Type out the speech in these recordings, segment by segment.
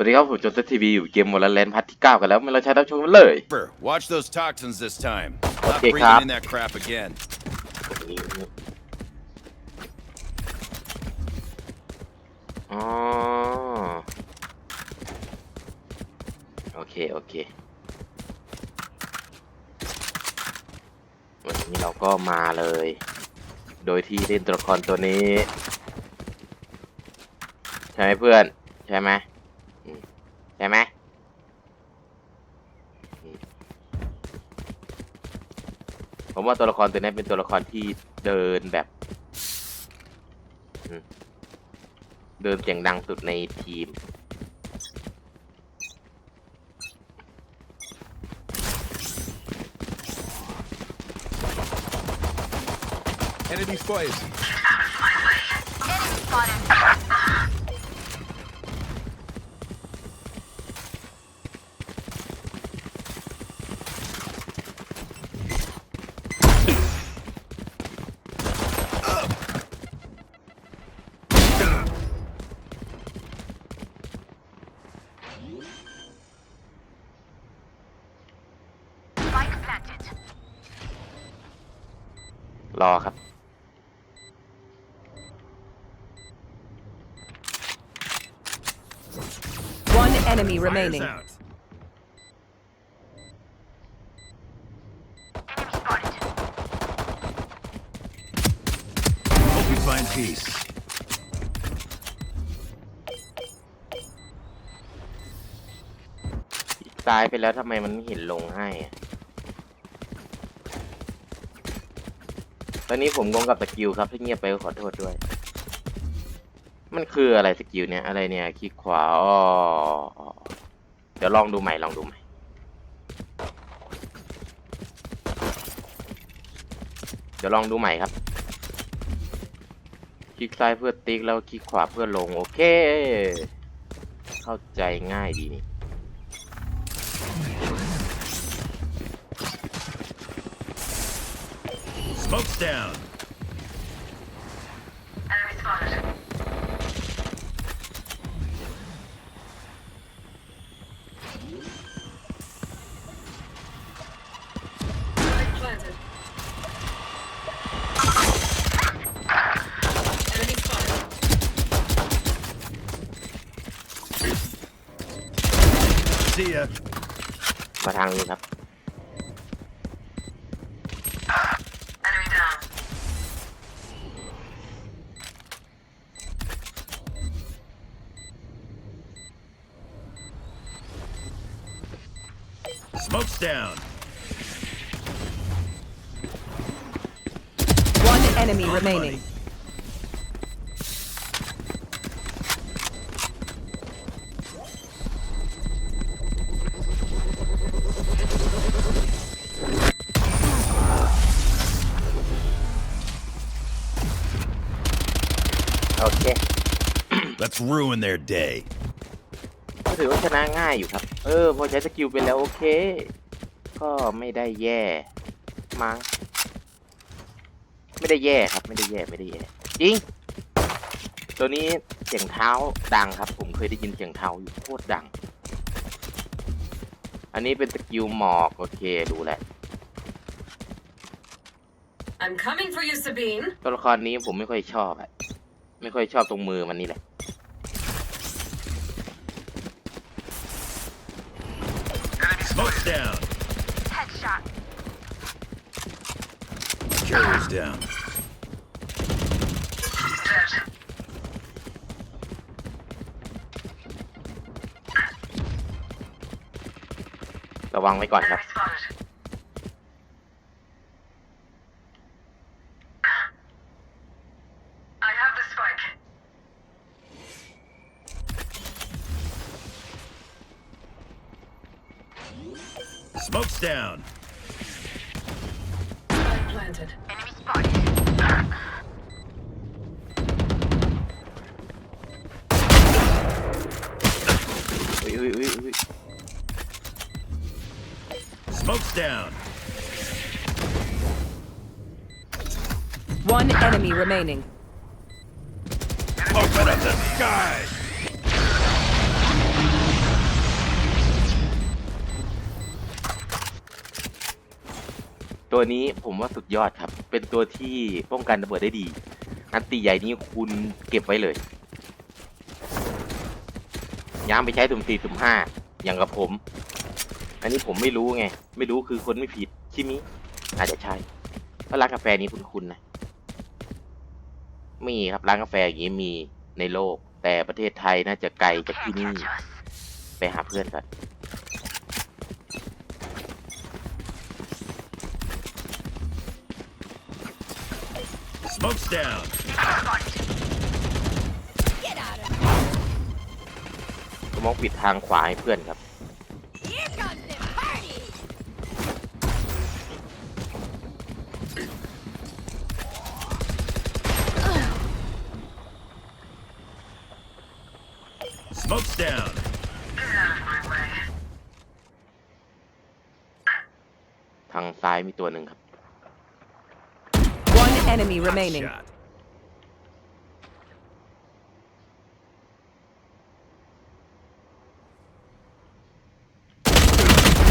สวัสดีครับผมจนทีวีอยู่เกมโมลแลนด์พัทที่ 9 กันแล้วมาเราใช้รับชมกันเลย Remember, watch those toxins this time. Not Okay, breathing Cop. in that crap again. อ๋อโอเค โอเค วันนี้เราก็มาเลย โดยที่เล่นตัวละครตัวนี้ ใช่ไหมเพื่อน ใช่ไหมอืม ใช่ไหมอืมผมว่าตัวละครตัวนี้เป็นตัวละครที่เดินแบบอืมเดินเสียงดังสุดในทีม Enemy spotted. Spike รอครับ One enemy remaining. Fires out. Enemy spotted. Hope you find peace. ตายไปแล้วทำไมมันไม่เห็นลงให้อะ ตอนนี้ผมงงกับสกิลครับที่เงียบไปก็ขอโทษด้วย มันคืออะไรสกิลเนี่ย อะไรเนี่ยคลิกขวาอ๋อเดี๋ยวลองดูใหม่ลองดูใหม่ เดี๋ยวลองดูใหม่ครับ คลิกซ้ายเพื่อติ๊กแล้วคลิกขวาเพื่อลง โอเค เข้าใจง่ายดีนี่ Smoke's down. Down. One enemy remaining. โอเค Let's ruin their day. ก็ถือว่าชนะง่ายอยู่ครับ เออ พอใช้สกิลไปแล้วโอเค ก็ไม่ได้แย่มั้งไม่ได้แย่ครับ ไม่ได้แย่ไม่ได้แย่จริง ตัวนี้เสียงเท้าดังครับ ผมเคยได้ยินเสียงเท้าอยู่โคตรดัง อันนี้เป็นสกิลหมอกโอเครู้แหละ I'm coming for you, Sabine. ตัวละครนี้ผมไม่ค่อยชอบอะไม่ค่อยชอบตรงมือมันนี่แหละ down. Dead. ระวังไว้ก่อนครับ Enemy spotted. I have the spike. Smoke's down. Spike planted. down. One enemy remaining. Open up the sky! ตัว นี้ผมว่าสุดยอดครับ เป็นตัวที่ป้องกันระเบิดได้ดี อันตีใหญ่นี้คุณเก็บไว้เลย ย้ำไปใช้ถุ่มสี่ถุ่มห้าอย่างกับผม อันนี้ผมไม่รู้ไง ไม่รู้คือคนไม่ผิดชิมิอาจจะใช่เพราะร้านกาแฟนี้คุ้นๆนะมีครับร้านกาแฟอย่างนี้มีในโลก แต่ประเทศไทยน่าจะไกลจากที่นี่ ไปหาเพื่อนกัน Smoke's down. ก็มองปิดทางขวาให้เพื่อนครับ ตัวหนึ่งครับ One enemy remaining. Shot.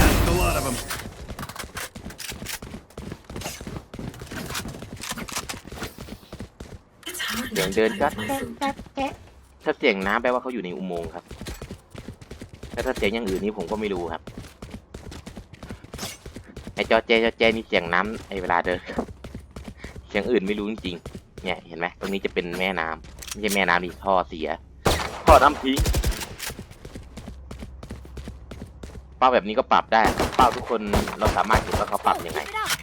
That's a lot of them. เสียงเดินจัดถ้าเสียงน้ำแปลว่าเขาอยู่ในอุโมงค์ครับแต่ถ้าเสียงอย่างอื่นนี่ผมก็ไม่รู้ครับไอ้ จอเจจอเจนี่เสียงน้ำไอ้เวลาเดินครับเสียงอื่นไม่รู้จริงๆ เนี่ยเห็นไหมตรงนี้จะเป็นแม่น้ำไม่ใช่แม่น้ำนี่ท่อเสียท่อน้ำทิ้งเป้าแบบนี้ก็ปรับได้เป้าทุกคนเราสามารถเห็นว่าเขาปรับยังไง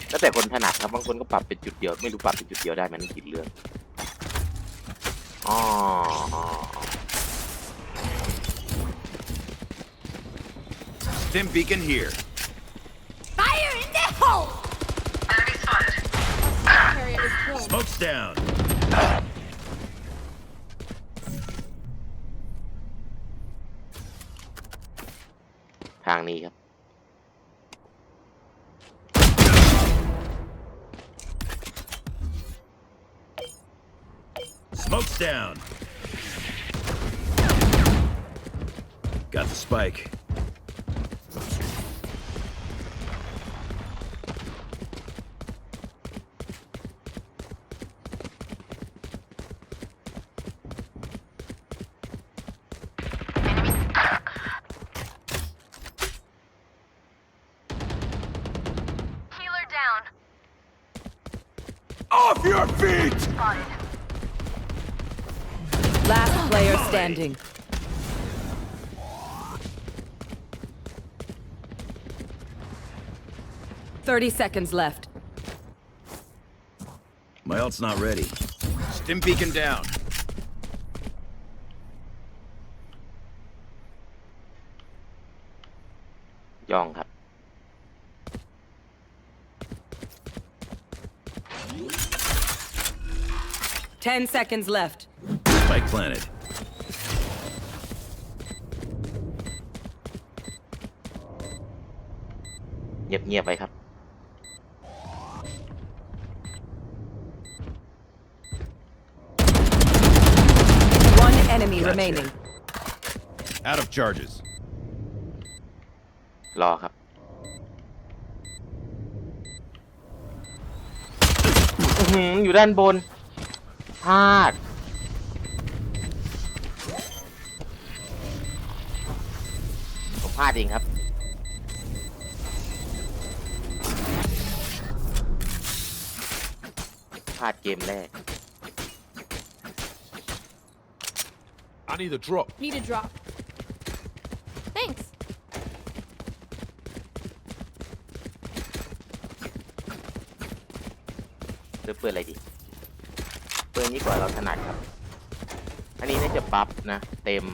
แล้วแต่คนถนัดครับบางคนก็ปรับเป็นจุดเดียว ไม่รู้ปรับเป็นจุดเดียวได้มันผิดเรื่องอ๋ออ๋อ Stim beacon here. Fire in the hole! Enemy spotted. Carrier is killed. Smoke's down. ทางนี้ครับ Smoke's down. Got the spike. standing. Thirty seconds left. My ult's not ready. Stim beacon down. ย่องครับ Ten seconds left. Spike planted. เงียบๆไปครับ One enemy Gotcha. remaining. Out of charges. รอครับ อื้อหืออยู่ด้านบนพลาด ผมพลาดเองครับ พลาดเกมแรก I need a drop. Need a drop. Thanks. เลือกเปิดอะไรดี เปิดนี้กว่าเราถนัดครับ อันนี้น่าจะบัฟนะ เต็ม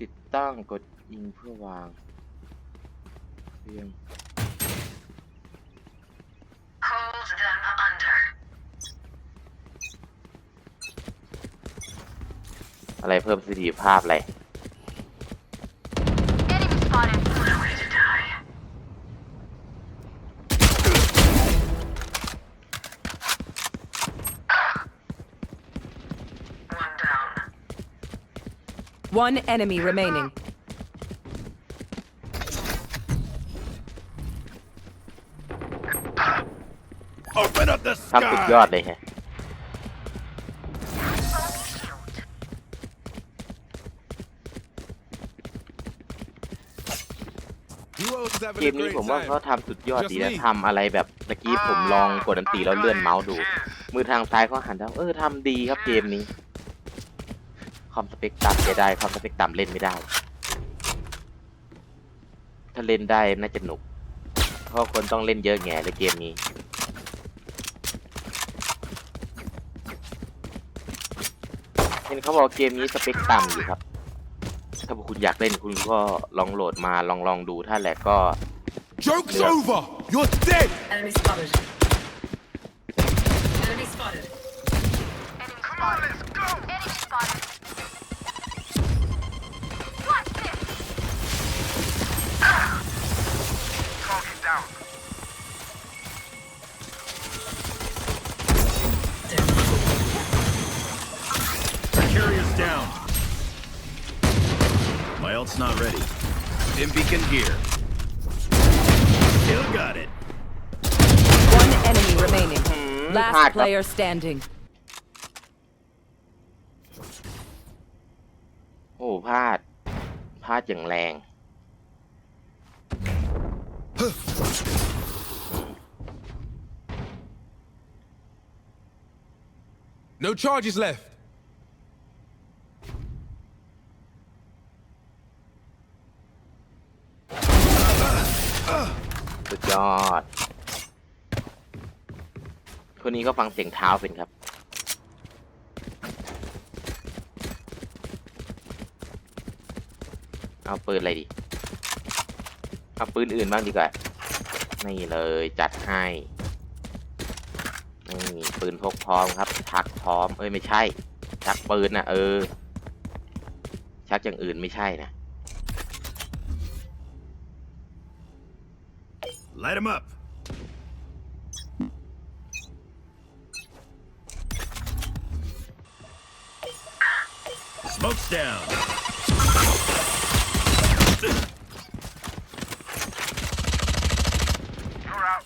ติดตั้งกดยิงเพื่อวางเรียง อะไรเพิ่มประสิทธิภาพอะไร Enemy spotted. What a way to die. One down. One enemy remaining. ทำสุดยอดเลยฮะ เก having ม a นี้ great ผมว่า time. เขาทำสุดยอดดีนะ Just me ทำอะไรแบบตะกี้ผมลองกดอันตีแล้วเลื่อนเมาส์ดู มือทางซ้ายเขาหันแล้วเออทำดีครับเกมนี้ คอมสเปกต่ำจะได้คอมสเปกต่ำเล่นไม่ได้ ถ้าเล่นได้น่าจะหนุก เพราะคนต้องเล่นเยอะแง่เลยเกมนี้เห็นเขาบอกเกมนี้สเปคต่ำอยู่ครับ ถ้าพวกคุณอยากเล่นคุณก็ลองโหลดมาลองลองดูถ้าแหลกก็ Joke's Yeah. over! You're dead! Enemy spotted. Stim beacon here. Still got it. One enemy remaining. พลาด Last ครับ player standing. โอ้พลาด พลาดอย่างแรง No charges left. สุดยอดคนนี้ก็ฟังเสียงเท้าเป็นครับ เอาปืนอะไรดี เอาปืนอื่นบ้างดีกว่า นี่เลยจัดให้ นี่ปืนพกพร้อมครับ ชักพร้อม เอ้ยไม่ใช่ ชักปืนนะเออ ชักอย่างอื่นไม่ใช่นะ Light him up. Smoke's down. You're out.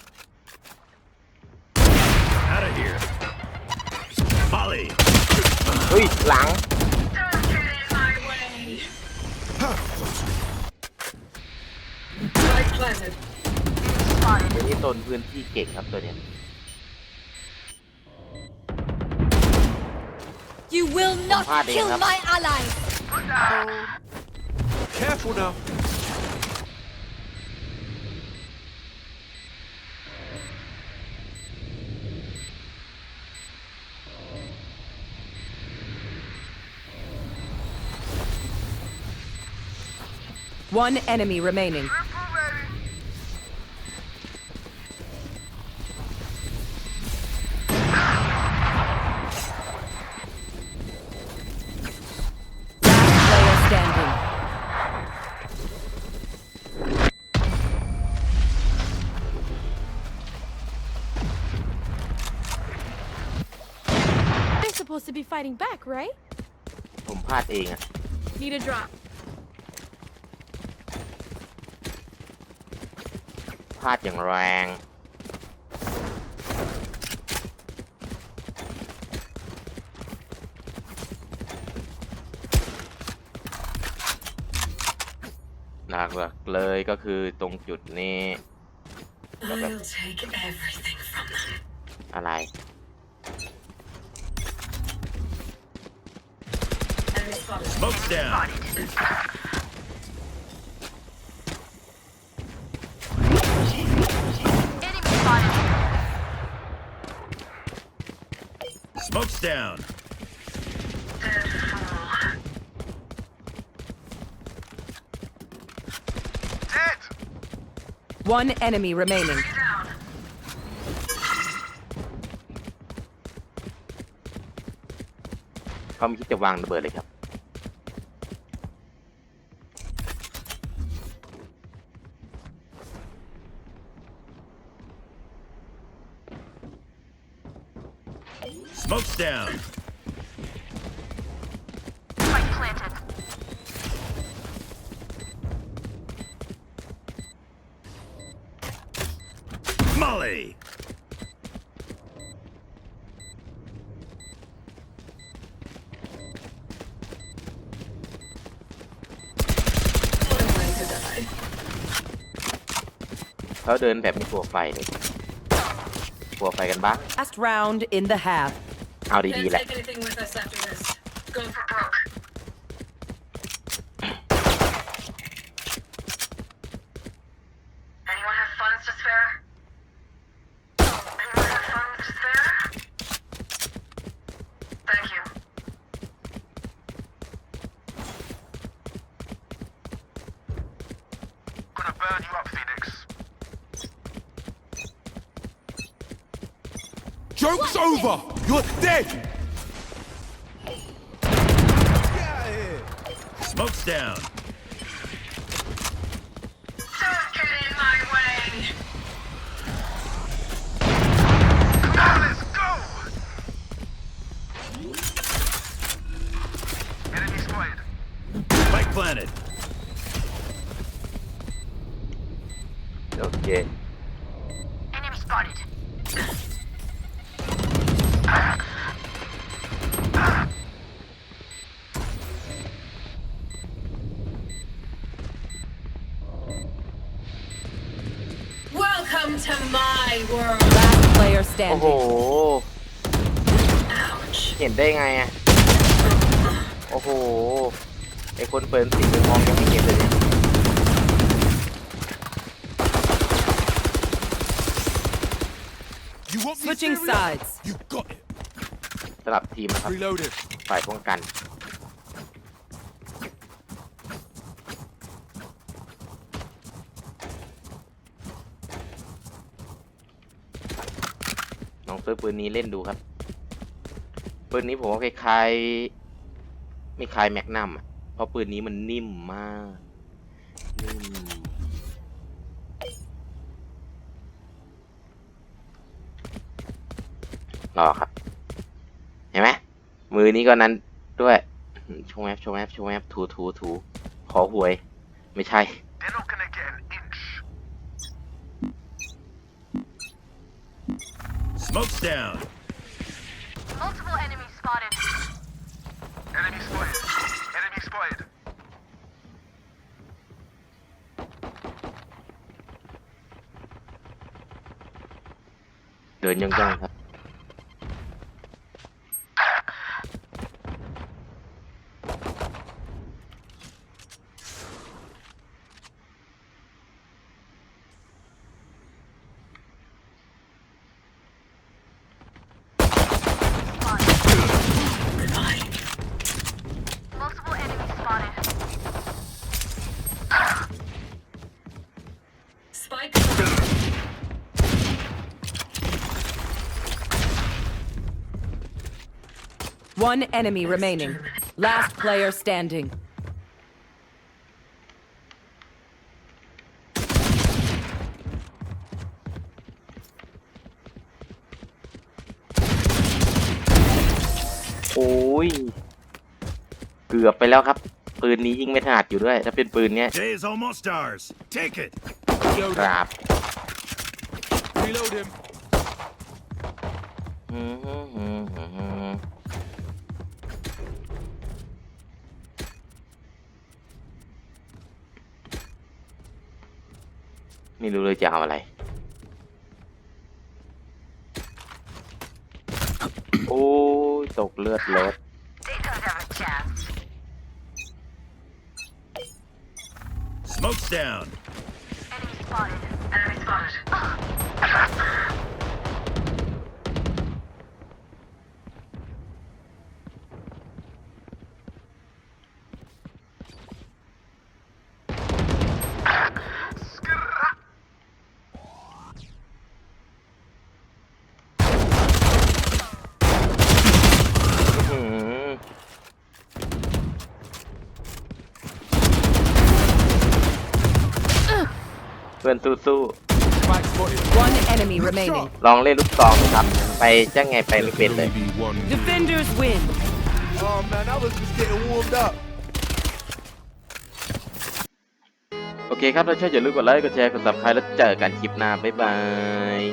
Out of here. Molly. เฮ้ย หลัง เก่งครับตัวเนี้ย You will not Pardon, killครับ my allies. Careful now. One enemy remaining. To be fighting back, right? ผมพลาดเองอะ Need a drop. พลาดอย่างแรง หนักเลยก็คือตรงจุดนี้ I'll take everything from them. อะไร Smoke's down. Enemy spotted! Smoke's down. Dead. One enemy remaining. Down! เขาไม่คิดจะวางระเบิดเลยครับ Golly! What a way to die. เขาเดินแบบไม่กลัวไฟเลยกลัวไฟกันบ้าง Last round in the half. เอา Can't ดีๆแหละ take anything with us after this. Go for broke. Gonna burn you up, Phoenix. Joke's over! You're dead! Smoke's down. โอเค Enemy spotted. Welcome to my world! Last player โอ้โห standing. Ouch. เห็นได้ไงอะโอ้โห ไอคนเปิดสีมองยังไม่เห็นเลยเนี่ย Switching serious? sides. You got it. สลับทีมนะครับ Reloaded. ฝ่ายป้องกันลองซื้อปืนนี้เล่นดูครับ ปืนนี้ผมว่าคล้ายๆไม่คล้ายแมกนัมอะ เพราะปืนนี้มันนิ่มมาก นิ่ม รอครับ เห็นไหมมือนี้ก็นั้นด้วยอื้อหือโชว์แอปโชว์แอปโชว์แอปถูถูถูขอหวย ไม่ใช่ They're not gonna get an inch. Smoke's down. Multiple enemies spotted. Enemy spotted. Enemy spotted. เดินย่องๆครับ Multiple enemies spotted. Spike planted. One enemy remaining. Last player standing. โอ้ย เกือบไปแล้วครับ ปืนนี้ยิงไม่ถนัดอยู่ด้วย ถ้าเป็นปืนเนี้ย Day is almost ours. Take it. ก Reload ราบ him. Reload him. ไม่รู้เลยจะเอาอะไร โอ้ยตกเลือดรถ They don't have a chance. Smoke's down. Enemy spotted. Enemy spotted. อนสู้ Spike spotted. One enemy remaining. ๆ ลองเล่นลูกซองดูครับ ไปจะไงไปไม่เป็นเลย be one. Defenders win. Oh man, I was just getting warmed up. โอเคครับ ถ้าชอบอย่าลืมกดไลค์ กดแชร์ กดซับสไครต์แล้วเจอกันคลิปหน้า บ๊ายบาย